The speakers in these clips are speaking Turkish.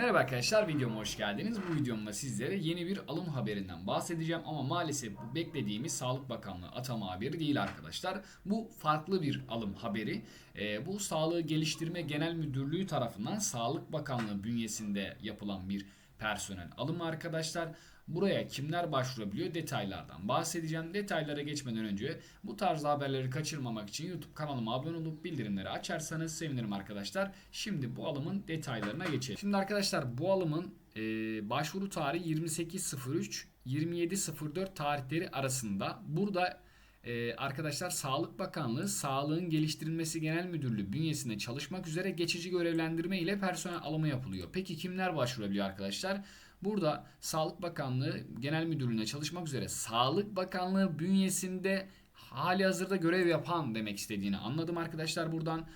Merhaba arkadaşlar videoma hoş geldiniz. Bu videomda sizlere yeni bir alım haberinden bahsedeceğim ama maalesef bu beklediğimiz Sağlık Bakanlığı atama haberi değil arkadaşlar. Bu farklı bir alım haberi. Ee, bu Sağlığı Geliştirme Genel Müdürlüğü tarafından Sağlık Bakanlığı bünyesinde yapılan bir personel alımı arkadaşlar. Buraya kimler başvurabiliyor detaylardan bahsedeceğim. Detaylara geçmeden önce bu tarz haberleri kaçırmamak için YouTube kanalıma abone olup bildirimleri açarsanız sevinirim arkadaşlar. Şimdi bu alımın detaylarına geçelim. Şimdi arkadaşlar bu alımın e, başvuru tarihi 28.03 27.04 tarihleri arasında. Burada ee, arkadaşlar Sağlık Bakanlığı Sağlığın Geliştirilmesi Genel Müdürlüğü bünyesinde çalışmak üzere geçici görevlendirme ile personel alımı yapılıyor. Peki kimler başvurabiliyor arkadaşlar? Burada Sağlık Bakanlığı Genel Müdürlüğü'nde çalışmak üzere Sağlık Bakanlığı bünyesinde hali hazırda görev yapan demek istediğini anladım arkadaşlar buradan.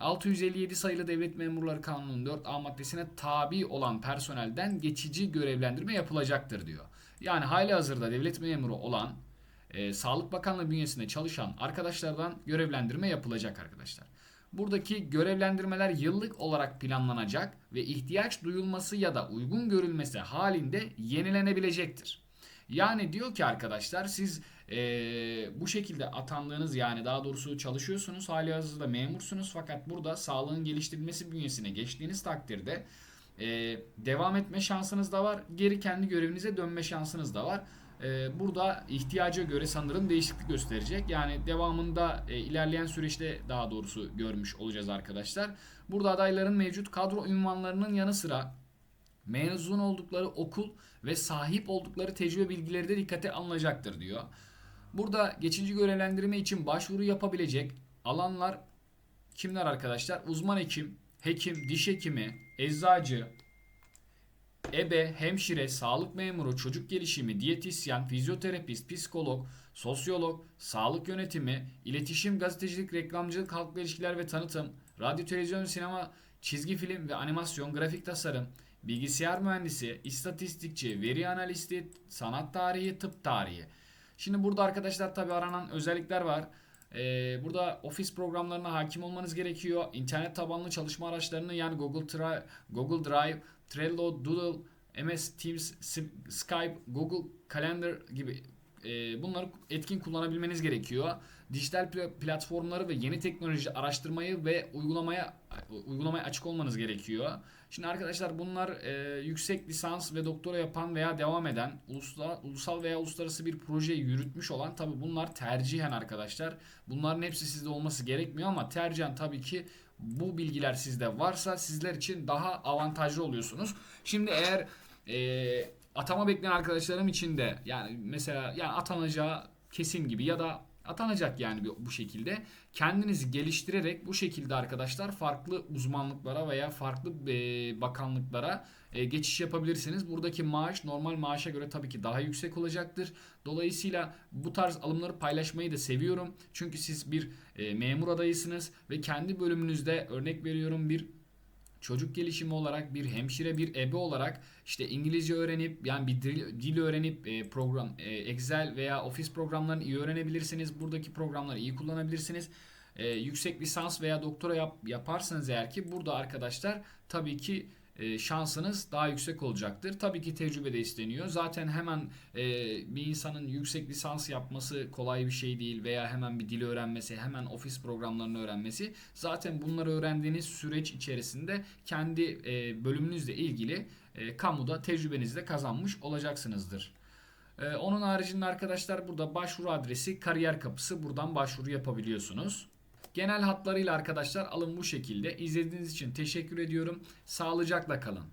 657 sayılı Devlet Memurları Kanunu'nun 4A maddesine tabi olan personelden geçici görevlendirme yapılacaktır diyor. Yani hali hazırda devlet memuru olan e, Sağlık Bakanlığı bünyesinde çalışan arkadaşlardan görevlendirme yapılacak arkadaşlar. Buradaki görevlendirmeler yıllık olarak planlanacak ve ihtiyaç duyulması ya da uygun görülmesi halinde yenilenebilecektir. Yani diyor ki arkadaşlar siz e, bu şekilde atandığınız yani daha doğrusu çalışıyorsunuz hali hazırda memursunuz fakat burada sağlığın geliştirilmesi bünyesine geçtiğiniz takdirde e, devam etme şansınız da var geri kendi görevinize dönme şansınız da var. E, burada ihtiyaca göre sanırım değişiklik gösterecek. Yani devamında e, ilerleyen süreçte daha doğrusu görmüş olacağız arkadaşlar. Burada adayların mevcut kadro ünvanlarının yanı sıra mezun oldukları okul ve sahip oldukları tecrübe bilgileri de dikkate alınacaktır diyor. Burada geçici görevlendirme için başvuru yapabilecek alanlar kimler arkadaşlar? Uzman hekim, hekim, diş hekimi, eczacı, ebe, hemşire, sağlık memuru, çocuk gelişimi, diyetisyen, fizyoterapist, psikolog, sosyolog, sağlık yönetimi, iletişim, gazetecilik, reklamcılık, halkla ilişkiler ve tanıtım, radyo, televizyon, sinema, çizgi film ve animasyon, grafik tasarım, bilgisayar mühendisi, istatistikçi, veri analisti, sanat tarihi, tıp tarihi. Şimdi burada arkadaşlar tabi aranan özellikler var. Ee, burada ofis programlarına hakim olmanız gerekiyor. İnternet tabanlı çalışma araçlarını yani Google, Tra- Google Drive, Trello, Doodle, MS Teams, Skype, Google Calendar gibi e, bunları etkin kullanabilmeniz gerekiyor. Dijital platformları ve yeni teknoloji araştırmayı ve uygulamaya uygulamaya açık olmanız gerekiyor. Şimdi arkadaşlar bunlar e, yüksek lisans ve doktora yapan veya devam eden ulusal, ulusal veya uluslararası bir proje yürütmüş olan tabi bunlar tercihen arkadaşlar. Bunların hepsi sizde olması gerekmiyor ama tercihen tabii ki bu bilgiler sizde varsa sizler için daha avantajlı oluyorsunuz. Şimdi eğer e, atama bekleyen arkadaşlarım için de yani mesela yani atanacağı kesin gibi ya da atanacak yani bu şekilde. Kendinizi geliştirerek bu şekilde arkadaşlar farklı uzmanlıklara veya farklı e, bakanlıklara e, geçiş yapabilirsiniz. Buradaki maaş normal maaşa göre tabii ki daha yüksek olacaktır. Dolayısıyla bu tarz alımları paylaşmayı da seviyorum. Çünkü siz bir e, memur adayısınız ve kendi bölümünüzde örnek veriyorum bir çocuk gelişimi olarak bir hemşire bir ebe olarak işte İngilizce öğrenip yani bir dil, dil öğrenip e, program e, Excel veya Office programlarını iyi öğrenebilirsiniz. Buradaki programları iyi kullanabilirsiniz. E, yüksek lisans veya doktora yap, yaparsanız eğer ki burada arkadaşlar tabii ki şansınız daha yüksek olacaktır. Tabii ki tecrübe de isteniyor. Zaten hemen e, bir insanın yüksek lisans yapması kolay bir şey değil veya hemen bir dil öğrenmesi, hemen ofis programlarını öğrenmesi. Zaten bunları öğrendiğiniz süreç içerisinde kendi e, bölümünüzle ilgili e, kamuda tecrübenizi de kazanmış olacaksınızdır. E, onun haricinde arkadaşlar burada başvuru adresi kariyer kapısı buradan başvuru yapabiliyorsunuz. Genel hatlarıyla arkadaşlar alım bu şekilde. İzlediğiniz için teşekkür ediyorum. Sağlıcakla kalın.